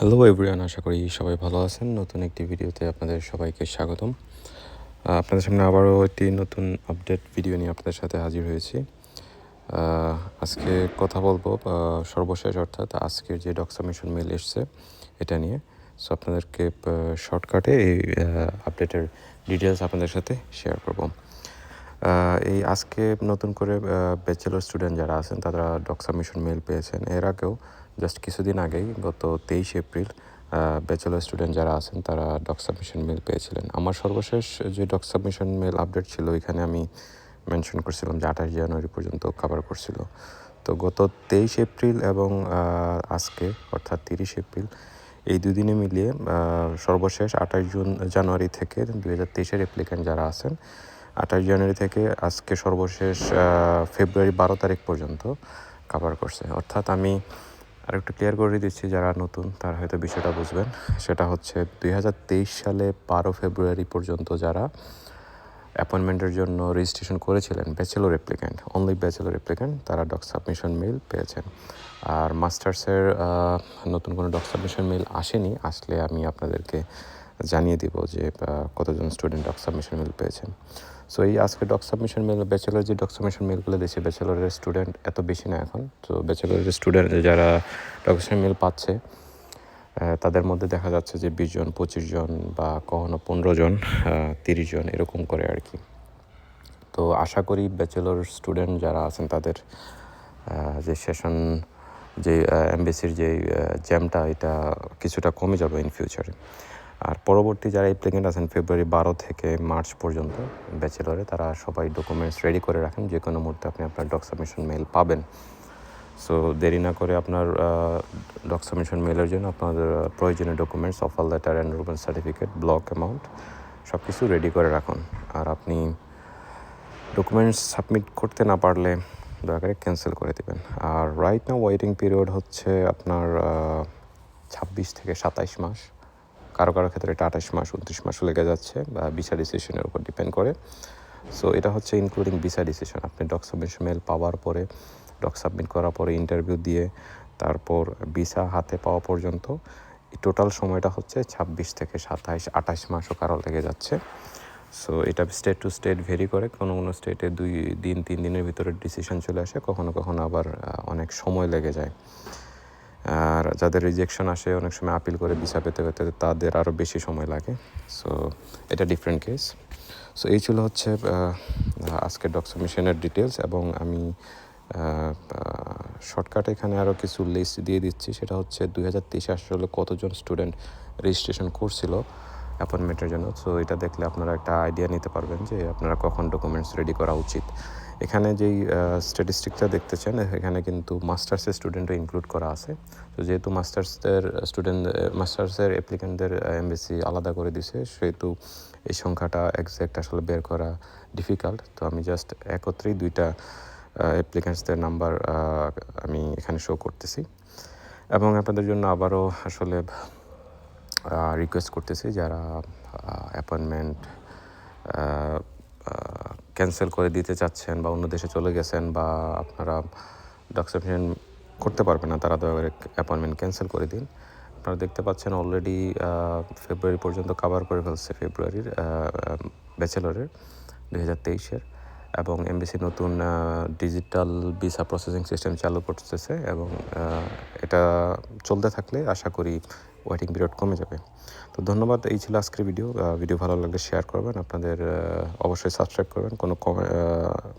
Hello everyone আশা করি সবাই ভালো আছেন। নতুন একটি ভিডিওতে আপনাদের সবাইকে স্বাগতম। আপনাদের সামনে আবারও একটি নতুন আপডেট ভিডিও নিয়ে আপনাদের সাথে হাজির হয়েছি। আজকে কথা বলব সর্বশেষ অর্থাৎ আজকের যে ডক সাবমিশন মেল এসছে, এটা নিয়ে। সো আপনাদেরকে শর্টকাটে এই আপডেটের ডিটেলস আপনাদের সাথে শেয়ার করব। এই আজকে নতুন করে ব্যাচেলর স্টুডেন্ট যারা আছেন, তারা ডক সাবমিশন মেল পেয়েছেন। এর আগেও জাস্ট কিছুদিন আগেই, গত তেইশ এপ্রিল ব্যাচেলর স্টুডেন্ট যারা আছেন, তারা ডক সাবমিশন মেল পেয়েছিলেন। আমার সর্বশেষ যে ডক সাবমিশন মেল আপডেট ছিল, ওইখানে আমি মেনশন করছিলাম যে আঠাশ জানুয়ারি পর্যন্ত কভার করছিল। তো গত তেইশ এপ্রিল এবং আজকে, অর্থাৎ তিরিশ এপ্রিল, এই দুদিনে মিলিয়ে সর্বশেষ আঠাশ জুন, জানুয়ারি থেকে দুই হাজার তেইশের অ্যাপ্লিক্যান্ট যারা আছেন, আঠাশ জানুয়ারি থেকে আজকে সর্বশেষ ফেব্রুয়ারি বারো তারিখ পর্যন্ত কভার করছে। অর্থাৎ আমি আর একটু ক্লিয়ার করে দিচ্ছি, যারা নতুন তারা হয়তো বিষয়টা বুঝবেন। সেটা হচ্ছে দুই হাজার তেইশ সালে বারো ফেব্রুয়ারি পর্যন্ত যারা অ্যাপয়েন্টমেন্টের জন্য রেজিস্ট্রেশন করেছিলেন bachelor applicant only bachelor applicant তারা ডক সাবমিশন মেল পেয়েছেন। আর মাস্টার্সের নতুন কোনো ডক সাবমিশন মেল আসেনি, আসলে আমি আপনাদেরকে জানিয়ে দিব যে কতজন স্টুডেন্ট ডক সাবমিশন মেল পেয়েছেন। সো এই আজকে ডক সাবমিশন মেল ব্যাচেলর যে ডক সাবমিশন মেলগুলো দিয়েছে ব্যাচেলরের স্টুডেন্ট এত বেশি না এখন। তো ব্যাচেলরের স্টুডেন্ট যারা ডক সাবমিশন মেল পাচ্ছে তাদের মধ্যে দেখা যাচ্ছে যে, বিশ জন, পঁচিশ জন বা কখনো পনেরো জন তিরিশ জন এরকম করে আর কি। তো, আশা করি ব্যাচেলর স্টুডেন্ট যারা আছেন তাদের যে সেশন যে এমবিসির যে জ্যামটা এটা কিছুটা কমে যাবে ইন ফিউচারে আর পরবর্তী যারা অ্যাপ্লিকেন্ট আছেন ফেব্রুয়ারি বারো থেকে মার্চ পর্যন্ত ব্যাচেলরে, তারা সবাই ডকুমেন্টস রেডি করে রাখেন। যে কোনো মুহূর্তে আপনি আপনার ডক সাবমিশন মেল পাবেন। সো দেরি না করে আপনার ডক সাবমিশন মেলের জন্য আপনাদের প্রয়োজনীয় documents offer letter enrollment certificate block amount সব কিছু রেডি করে রাখুন। আর আপনি ডকুমেন্টস সাবমিট করতে না পারলে দয়া করে ক্যান্সেল করে দেবেন। আর রাইট না ওয়েটিং পিরিয়ড হচ্ছে আপনার ছাব্বিশ থেকে সাতাইশ মাস। কারও কারও ক্ষেত্রে এটা আঠাশ মাস, উনত্রিশ মাসও লেগে যাচ্ছে বা ভিসা ডিসিশনের উপর ডিপেন্ড করে। সো এটা হচ্ছে ইনক্লুডিং ভিসা ডিসিশন আপনি ডক সাবমিশন মেল পাওয়ার পরে ডক সাবমিট করার পরে ইন্টারভিউ দিয়ে, তারপর ভিসা হাতে পাওয়া পর্যন্ত টোটাল সময়টা হচ্ছে ছাব্বিশ থেকে সাতাইশ, আঠাশ মাসও কারও লেগে যাচ্ছে। সো এটা স্টেট টু স্টেট ভেরি করে। কোনো কোনো স্টেটে দুই দিন, তিন দিনের ভিতরে ডিসিশন চলে আসে। কখনো কখনো আবার অনেক সময় লেগে যায়। আর যাদের রিজেকশন আসে, অনেক সময় আপিল করে ভিসা পেতে পেতে তাদের আরও বেশি সময় লাগে। সো এটা ডিফারেন্ট কেস সো এই ছিল হচ্ছে আজকের ডক সাবমিশনের ডিটেলস এবং আমি শর্টকাট এখানে আরও কিছু লিস্ট দিয়ে দিচ্ছি। সেটা হচ্ছে দুই হাজার তেইশে আসলে কতজন স্টুডেন্ট রেজিস্ট্রেশন করছিল অ্যাপয়েন্টমেন্টের জন্য। সো এটা দেখলে আপনারা একটা আইডিয়া নিতে পারবেন যে আপনারা কখন ডকুমেন্টস রেডি করা উচিত। এখানে যেই স্ট্যাটিস্টিকটা দেখতেছেন এখানে কিন্তু মাস্টার্সের স্টুডেন্টও ইনক্লুড করা আছে। তো যেহেতু মাস্টার্সদের স্টুডেন্ট মাস্টার্সের অ্যাপ্লিকেন্টদের এমবিসি আলাদা করে দিছে, সেহেতু এই সংখ্যাটা একজ্যাক্ট আসলে বের করা ডিফিকাল্ট তো আমি জাস্ট একত্রেই দুইটা অ্যাপ্লিকেন্টসদের নাম্বার আমি এখানে শো করতেছি। এবং আপনাদের জন্য আবারও আসলে রিকোয়েস্ট করতেছি যারা অ্যাপয়েন্টমেন্ট ক্যান্সেল করে দিতে চাচ্ছেন বা অন্য দেশে চলে গেছেন বা আপনারা ডক্সেপশন করতে পারবেন না, তারা দয়া করে অ্যাপয়েন্টমেন্ট ক্যান্সেল করে দিন। আপনারা দেখতে পাচ্ছেন অলরেডি ফেব্রুয়ারি পর্যন্ত কাভার করে ফেলছে ফেব্রুয়ারির ব্যাচেলরের দু হাজার তেইশের। এবং এমবিসি নতুন ডিজিটাল ভিসা প্রসেসিং সিস্টেম চালু করতেছে এবং এটা চলতে থাকলে আশা করি ওয়েটিং পিরিয়ড কমে যাবে। তো ধন্যবাদ, এই ছিল আজকের ভিডিও ভিডিও ভালো লাগলে শেয়ার করবেন, আপনাদের অবশ্যই সাবস্ক্রাইব করবেন, কোনো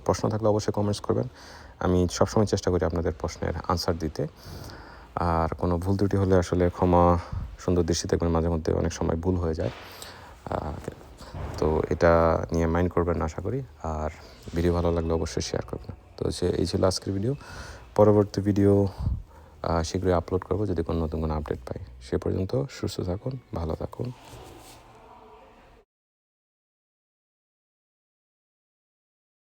প্রশ্ন থাকলে অবশ্যই কমেন্টস করবেন। আমি সবসময় চেষ্টা করি আপনাদের প্রশ্নের আনসার দিতে। আর কোনো ভুল ত্রুটি হলে আসলে ক্ষমা সুন্দর দৃষ্টি দেখবেন, মাঝে মধ্যে অনেক সময় ভুল হয়ে যায়। তো এটা নিয়ে মাইন্ড করবেন আশা করি। আর ভিডিও ভালো লাগলে অবশ্যই শেয়ার করবেন। তো সে এই ছিল আজকের ভিডিও পরবর্তী ভিডিও শীঘ্রই আপলোড করব যদি কোনো নতুন কোনো আপডেট পাই। সে পর্যন্ত সুস্থ থাকুন, ভালো থাকুন।